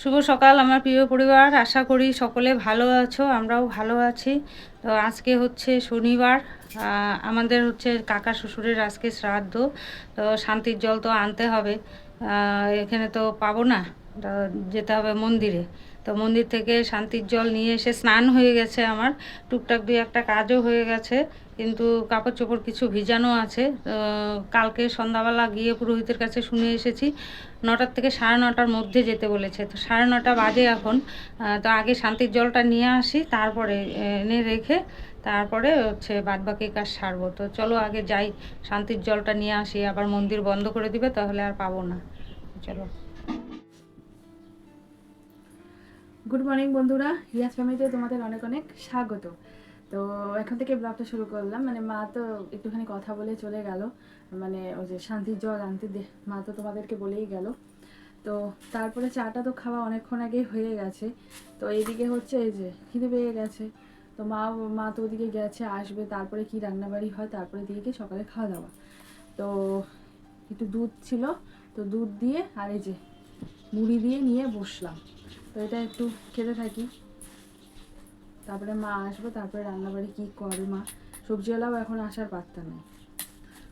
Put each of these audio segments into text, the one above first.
শুভ সকাল, আমার প্রিয় পরিবার। আশা করি সকলে ভালো আছো, আমরাও ভালো আছি। তো আজকে হচ্ছে শনিবার আমাদের হচ্ছে কাকা শ্বশুরের আজকে শ্রাদ্ধ। তো শান্তির জল তো আনতে হবে এখানে তো পাবো না যেতে হবে মন্দিরে। তো মন্দির থেকে শান্তির জল নিয়ে এসে স্নান হয়ে গেছে আমার, টুকটাক দুই একটা কাজও হয়ে গেছে। কিন্তু কাপড় চোপড় কিছু ভিজানো আছে। কালকে সন্ধ্যাবেলা গিয়ে পুরোহিতের কাছে শুনে এসেছি। নটার থেকে সাড়ে নটার মধ্যে যেতে বলেছে। তো সাড়ে নটা বাজে এখন। তো আগে শান্তির জলটা নিয়ে আসি, তারপরে এনে রেখে তারপরে হচ্ছে বাদবাকি কাজ সারবো। তো চলো আগে যাই, শান্তির জলটা নিয়ে আসি, আবার মন্দির বন্ধ করে দিবে, তাহলে আর পাবো না। চলো। গুড মর্নিং বন্ধুরা, ইয়াস ফ্যামিলিতে তোমাদের অনেক অনেক স্বাগত। তো এখন থেকে ব্লগটা শুরু করলাম। মানে মা তো একটুখানি কথা বলে চলে গেল। মানে ওই যে শান্তির জল আনতে দে মা তো তোমাদেরকে বলেই গেল। তো তারপরে চাটা তো খাওয়া অনেকক্ষণ আগেই হয়ে গেছে। তো এইদিকে হচ্ছে এই যে খিদে পেয়ে গেছে। তো মা মা তো ওদিকে গেছে, আসবে, তারপরে কি রান্নাবাড়ি হয়, তারপরে দিকে সকালে খাওয়া দাওয়া। তো একটু দুধ ছিল, তো দুধ দিয়ে আর এই যে মুড়ি দিয়ে নিয়ে বসলাম। তো এটা একটু খেতে থাকি। তারপরে মা আসবে, তারপরে রান্নাবাড়ি কী করে মা? সবজিওয়ালাও এখন আসার পাত্তা নেই।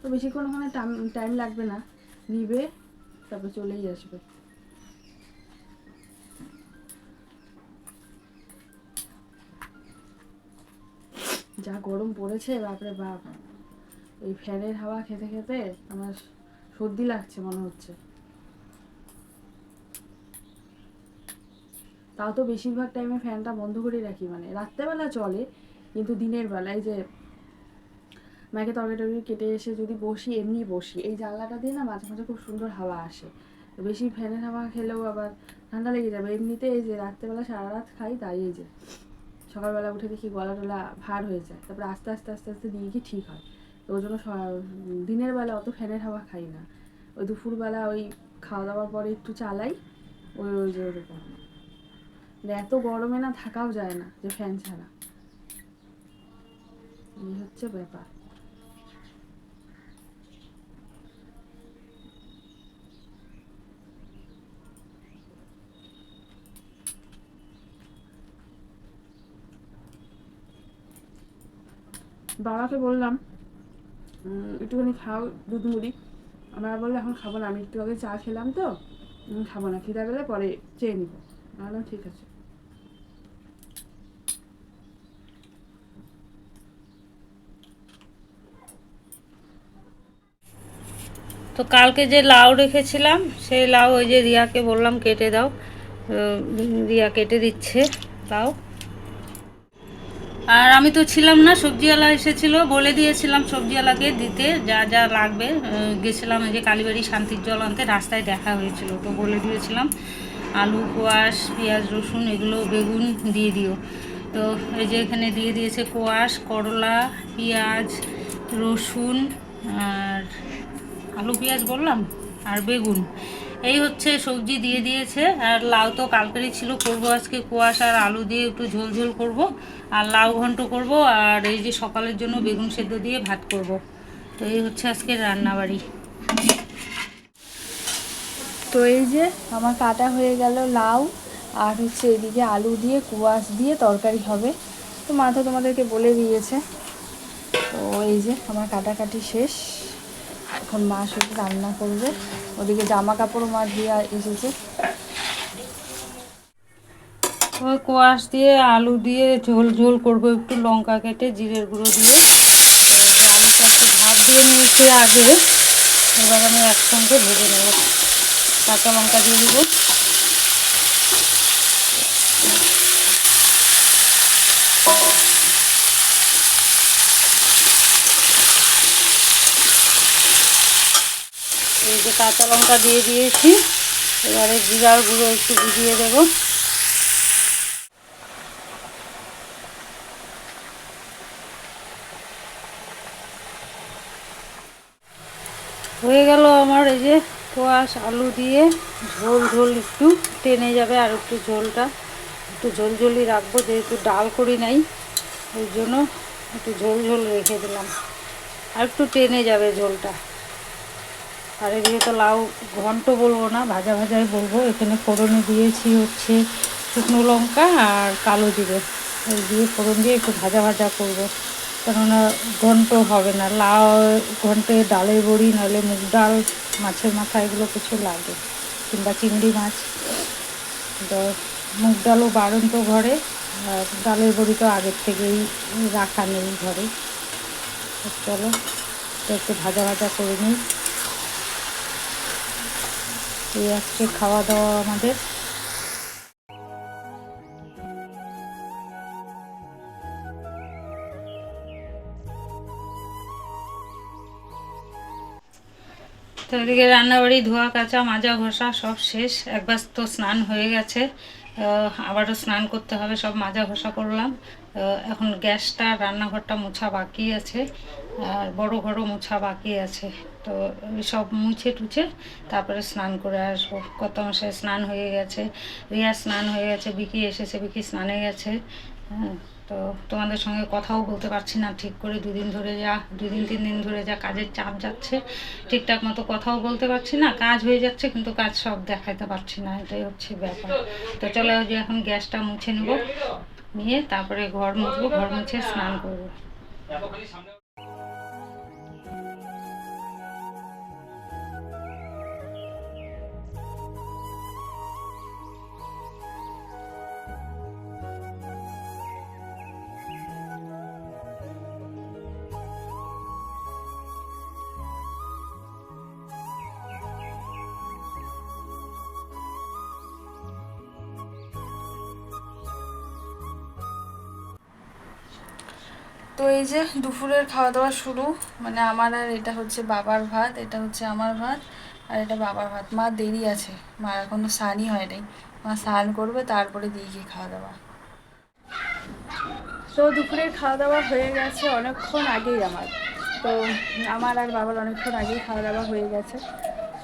তো বেশিক্ষণ ওখানে টাইম লাগবে না, নিবে, তারপর চলেই আসবে। যা গরম পড়েছে, বাপরে বাপ। এই ফ্যানের হাওয়া খেতে খেতে আমার সর্দি লাগছে মনে হচ্ছে। তাও তো বেশিরভাগ টাইমে ফ্যানটা বন্ধ করে রাখি মানে রাত্রেবেলা চলে, কিন্তু দিনের বেলায় যে মাকে তরকারি টরকারি কেটে এসে যদি বসি, এমনি বসি। এই জানলাটা দিয়ে না মাঝে মাঝে খুব সুন্দর হাওয়া আসে। বেশি ফ্যানের হাওয়া খেলেও আবার ঠান্ডা লেগে যাবে। এমনিতে এই যে রাত্রেবেলা সারা রাত খাই, তাই এই যে সকালবেলা উঠে দেখি গলা টলা ভার হয়ে যায়। তারপরে আস্তে আস্তে আস্তে আস্তে দিয়ে কি ঠিক হয়? তো ওই জন্য দিনের বেলা অত ফ্যানের হাওয়া খাই না। ওই দুপুরবেলা ওই খাওয়া দাওয়ার পরে একটু চালাই, ওই ওই যে ওরকম। এত গরমে না থাকাও যায় না, যে ফ্যান ছাড়া। এই হচ্ছে ব্যাপার। বাবাকে বললাম একটুখানি খাও দুধ মুড়ি। আমরা বলল, এখন খাব না, আমি একটু আগে চা খেলাম তো খাব না, খিদা গেলে পরে চেয়ে নিবো। আমি ঠিক আছে। তো কালকে যে লাউ রেখেছিলাম, সেই লাউ ওই যে রিয়াকে বললাম কেটে দাও। রিয়া কেটে দিচ্ছে লাউ। আর আমি তো ছিলাম না, সবজিওয়ালা এসেছিল, বলে দিয়েছিলাম সবজিওয়ালাকে দিতে, যা যা লাগবে। গেছিলাম এই যে কালীবাড়ি শান্তির জল আনতে, রাস্তায় দেখা হয়েছিল তো বলে দিয়েছিলাম। আলু, কোয়াশ, পেঁয়াজ, রসুন, এগুলো বেগুন দিয়ে দিও। তো এই যে এখানে দিয়ে দিয়েছে কোয়াশ, করলা, পেঁয়াজ, রসুন, আর আলু, পেঁয়াজ বললাম, আর বেগুন। এই হচ্ছে সবজি দিয়ে দিয়েছে, আর লাউ তো কালকেরই ছিল, করব আজকে কোয়াশ আর আলু দিয়ে একটু ঝোল ঝোল করব, আর লাউ ঘন্ট করব, আর এই যে সকালের জন্য বেগুন সেদ্ধ দিয়ে ভাত করব। তো এই হচ্ছে আজকে রান্নাবাড়ি। তো এই যে আমার কাটা হয়ে গেল লাউ, আর হচ্ছে এদিকে আলু দিয়ে কুয়াশ দিয়ে তরকারি হবে। তো মা তো তোমাদেরকে বলে দিয়েছে। তো এই যে আমার কাটাকাটি শেষ। এখন মা শুধু রান্না করবে। ওদিকে জামা কাপড় মা দিয়ে এসেছে। ওই কোয়াশ দিয়ে আলু দিয়ে ঝোল ঝোল করব একটু লঙ্কা কেটে, জিরের গুঁড়ো দিয়ে। আলুটা একটু ভাত দিয়ে নিয়েছি আগে এবার আমি একসঙ্গে ভেজে নেব। কাঁচা লঙ্কা দিয়ে দেবো। এই যে কাঁচা লঙ্কা দিয়ে দিয়েছি। এবারে জিরার গুঁড়ো একটু ভিজিয়ে দেবো। হয়ে গেল আমার এই যে কোয়াশ আলু দিয়ে ঝোল ঝোল একটু টেনে যাবে আর একটু ঝোলটা। একটু ঝোল ঝোলই রাখব, যেহেতু ডাল করি নাই, ওই জন্য একটু ঝোল ঝোল রেখে দিলাম। আর একটু টেনে যাবে ঝোলটা। আর এদিকে তো লাউ ঘন্ট বলব না, ভাজা ভাজাই বলব। এখানে ফোড়নে দিয়েছি হচ্ছে শুকনো লঙ্কা আর কালো জিরে। এই দিয়ে ফোড়ন দিয়ে একটু ভাজা ভাজা করব। কেননা ঘন্ট হবে না, লাউ ঘন্টে ডালের বড়ি, নাহলে মুগ ডাল, মাছের মাথা, এগুলো কিছু লাগে, কিংবা চিংড়ি মাছ। মুগ ডালও বারণ তো ঘরে, আর ডালের বড়ি তো আগের থেকেই রাখা নেই ঘরে। চলো একটু ভাজা ভাজা করে নিই। এই আজকে খাওয়া দাওয়া আমাদের। এদিকে রান্নাবাড়ি, ধোয়া, কাচা, মাজা, ঘষা সব শেষ। একবার তো স্নান হয়ে গেছে। আবারও স্নান করতে হবে, সব মাজা ঘষা করলাম। এখন গ্যাসটা, রান্নাঘরটা মোছা বাকি আছে। আর বড় ঘরও মোছা বাকি আছে। তো সব মুছে টুছে তারপরে স্নান করে আসব। কত মাসে স্নান হয়ে গেছে। রিয়া স্নান হয়ে গেছে বিকি এসেছে বিকি স্নানে গেছে। হ্যাঁ তো তোমাদের সঙ্গে কথাও বলতে পারছি না। ঠিক করে দুদিন ধরে যা, দুদিন, তিন দিন ধরে যা কাজের চাপ যাচ্ছে। ঠিকঠাক মতো কথাও বলতে পারছি না। কাজ হয়ে যাচ্ছে, কিন্তু কাজ সব দেখাতে পারছি না। এটাই হচ্ছে ব্যাপার। তো চলো যে এখন গ্যাসটা মুছে নেব। নিয়ে তারপরে ঘর মুছবো, ঘর মুছে স্নান করব। তো এই যে দুপুরের খাওয়া দাওয়া শুরু মানে আমার আর এটা হচ্ছে বাবার ভাত, এটা হচ্ছে আমার ভাত, আর এটা বাবার ভাত। মা দেরি আছে, মা এখনও স্নানই হয় নাই মা স্নান করবে, তারপরে দিয়ে গিয়ে খাওয়া দাওয়া তো দুপুরের খাওয়া দাওয়া হয়ে গেছে অনেকক্ষণ আগেই আমার। তো আমার আর বাবার অনেকক্ষণ আগেই খাওয়া দাওয়া হয়ে গেছে।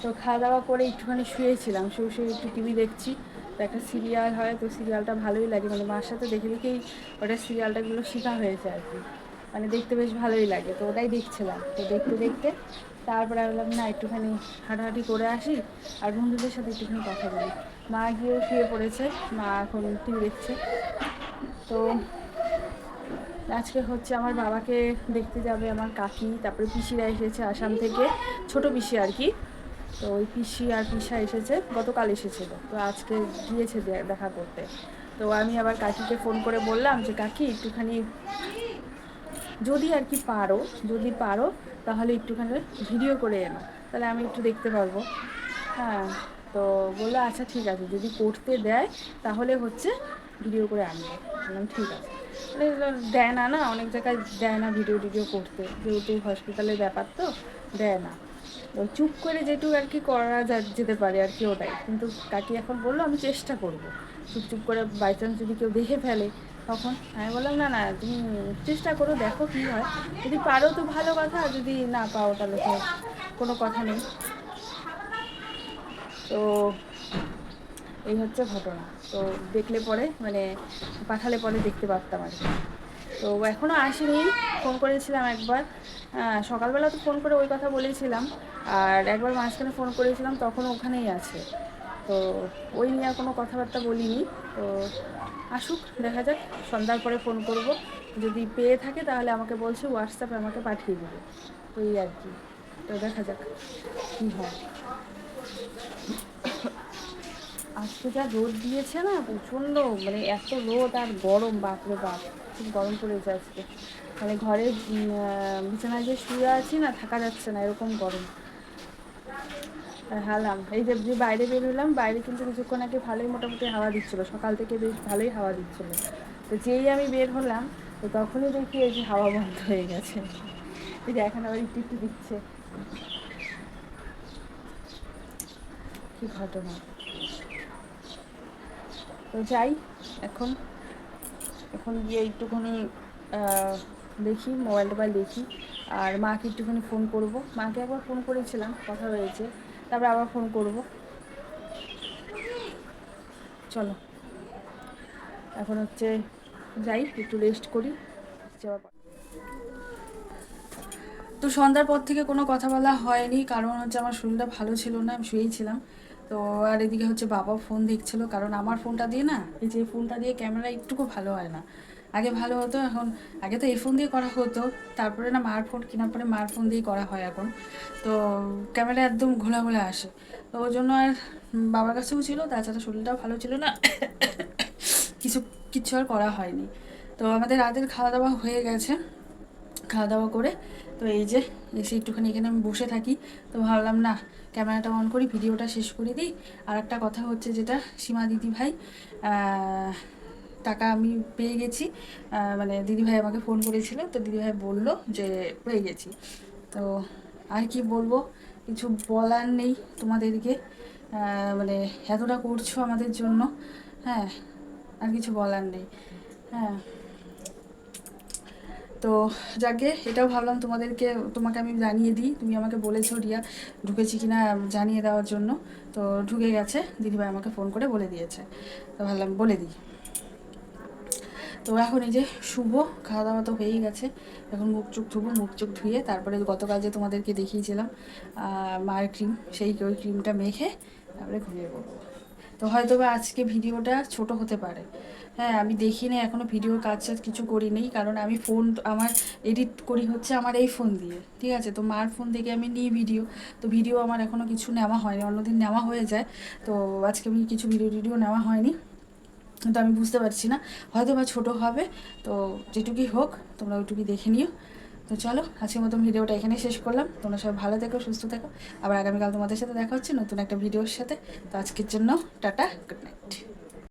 তো খাওয়া দাওয়া করে একটুখানি শুয়েছিলাম, শুয়ে শুয়ে একটু টিভি দেখছি। তো একটা সিরিয়াল হয়, তো সিরিয়ালটা ভালোই লাগে। মানে মার সাথে দেখে দেখেই ওটা সিরিয়ালটাগুলো শেখা হয়েছে আর কি। মানে দেখতে বেশ ভালোই লাগে, তো ওটাই দেখছিলাম। তো দেখতে দেখতে তারপরে বললাম না, একটুখানি হাঁটাহাঁটি করে আসি আর বন্ধুদের সাথে একটুখানি কথা বলি। মা গিয়েও শুয়ে পড়েছে, মা এখন টিভি দেখছে। তো আজকে হচ্ছে আমার বাবাকে দেখতে যাবে আমার কাকি, তারপরে পিসিরা এসেছে আসাম থেকে, ছোট পিসি আর কি। তো ওই পিসি আর পিসা এসেছে, গতকাল এসেছিল। তো আজকে গিয়েছে দেখা করতে। তো আমি আবার কাকিকে ফোন করে বললাম যে, কাকি, একটুখানি যদি আর কি পারো, যদি পারো, তাহলে একটুখানি ভিডিও করে এনো। তাহলে আমি একটু দেখতে পারব। হ্যাঁ তো বলল আচ্ছা ঠিক আছে। যদি করতে দেয়, তাহলে হচ্ছে ভিডিও করে আনব। বললাম, ঠিক আছে। দেয় না না, অনেক জায়গায় দেয় না ভিডিও টিডিও করতে। যেহেতু হসপিটালের ব্যাপার তো, দেয় না। তো চুপ করে যেটুকু আর কি করা যেতে পারে আর কি ওটাই। কিন্তু কাকি এখন বলল, আমি চেষ্টা করব। চুপ চুপ করে বাই চান্স যদি কেউ দেখে ফেলে তখন। আমি বললাম, না না, তুমি চেষ্টা করো, দেখো কী হয়। যদি পারো তো ভালো কথা যদি না পাও তাহলে তো কোনো কথা নেই। তো এই হচ্ছে ঘটনা। তো দেখলে পরে মানে পাঠালে পরে দেখতে পারতাম আর কি। তো এখনও আসেনি, ফোন করেছিলাম একবার। সকালবেলা তো ফোন করে ওই কথা বলেছিলাম। আর একবার মাঝখানে ফোন করেছিলাম, তখন ওখানেই আছে। তো ওই নিয়ে আর কোনো কথাবার্তা বলিনি। তো আসুক, দেখা যাক, সন্ধ্যার পরে ফোন করব। যদি পেয়ে থাকে তাহলে আমাকে বলছে হোয়াটসঅ্যাপে আমাকে পাঠিয়ে দেবে। ওই আর কি। তো দেখা যাক কী হয়। আজকে যা রোদ দিয়েছে না, প্রচণ্ড মানে এত রোদ আর গরম, বাপরে বাপ। খুব গরম পড়েছে আজকে। মানে ঘরে বিছানায় যে শুয়ে আছি না, থাকা যাচ্ছে না, এরকম গরম। হালাম। এই যে বাইরে বের হলাম বাইরে কিন্তু কিছুক্ষণ আগে ভালোই মোটামুটি হাওয়া দিচ্ছিল। সকাল থেকে বেশ ভালোই হাওয়া দিচ্ছিল। তো যেই আমি বের হলাম, তো তখনই দেখি এই যে হাওয়া বন্ধ হয়ে গেছে। এই যে এখন আবার একটু একটু দিচ্ছে। কি ঘটনা? তো যাই, এখন এখন গিয়ে একটুখানি দেখি মোবাইল টোবাইল দেখি। আর মাকে একটুখানি ফোন করব। মাকে একবার ফোন করেছিলাম, কথা হয়েছে। তারপরে আবার ফোন করব। চলো। এখন হচ্ছে যাই, একটু রেস্ট করি। তো সন্ধ্যার পর থেকে কোনো কথা বলা হয়নি, কারণ হচ্ছে আমার শরীরটা ভালো ছিল না, আমি শুয়েছিলাম তো আর এদিকে হচ্ছে বাবা ফোন দেখছিল, কারণ আমার ফোনটা দিয়ে না, এই যে ফোনটা দিয়ে ক্যামেরা একটুকু ভালো হয় না। আগে ভালো হতো, এখন আগে তো এই ফোন দিয়ে করা হতো, তারপরে না মার ফোন কেনার পরে মার ফোন দিয়ে করা হয় এখন। তো ক্যামেরা একদম ঘোলা ঘোলা আসে। তো ওই জন্য আর বাবার কাছেও ছিল, তাছাড়া শরীরটাও ভালো ছিল না। কিছু কিছু আর করা হয়নি। তো আমাদের রাতের খাওয়া দাওয়া হয়ে গেছে খাওয়া দাওয়া করে। তো এই যে, এসে একটুখানি এখানে আমি বসে থাকি। তো ভাবলাম না ক্যামেরাটা অন করি, ভিডিওটা শেষ করে দিই। আর একটা কথা হচ্ছে যেটা, সীমা দিদি ভাই টাকা আমি পেয়ে গেছি। মানে দিদিভাই আমাকে ফোন করেছিল, তো দিদিভাই বলল যে পেয়ে গেছি। তো আর কি বলব, কিছু বলার নেই তোমাদেরকে। মানে এতটা করছ আমাদের জন্য হ্যাঁ আর কিছু বলার নেই। হ্যাঁ। তো যাকে এটাও ভাবলাম তোমাদেরকে, তোমাকে আমি জানিয়ে দিই। তুমি আমাকে বলেছ, রিয়া, ঢুকেছি কিনা জানিয়ে দেওয়ার জন্য। তো ঢুকে গেছে, দিদিভাই আমাকে ফোন করে বলে দিয়েছে। তো ভাবলাম বলে দিই। তো এখন এই যে শুভ খাওয়া দাওয়া তো হয়েই গেছে। এখন মুখ চুখ ধুবো, মুখ চুখ ধুয়ে তারপরে গতকাল যে তোমাদেরকে দেখিয়েছিলাম মায়ের ক্রিম, সেই ওই ক্রিমটা মেখে তারপরে ঘুমিয়ে পড়ব। তো হয়তো বা আজকে ভিডিওটা ছোট হতে পারে। হ্যাঁ আমি দেখিনি, এখনও ভিডিও কাজ টাজ কিছু করি নেই কারণ আমি ফোন আমার এডিট করি হচ্ছে আমার এই ফোন দিয়ে, ঠিক আছে? তো মার ফোন থেকে আমি নিই ভিডিও তো ভিডিও আমার এখনও কিছু নেওয়া হয়নি অন্যদিন নেওয়া হয়ে যায়, তো আজকে আমি কিছু ভিডিও টিডিও নেওয়া হয়নি কিন্তু আমি বুঝতে পারছি না, হয়তো বা ছোটো হবে, তো যেটুকুই হোক, তোমরা ওইটুকুই দেখে নিও, তো চলো, আজকের মতন ভিডিওটা এখানে শেষ করলাম, তোমরা সবাই ভালো থেকো, সুস্থ থেকো, আবার আগামীকাল তোমাদের সাথে দেখা হচ্ছে নতুন একটা ভিডিওর সাথে, তো আজকের জন্য টাটা গুড নাইট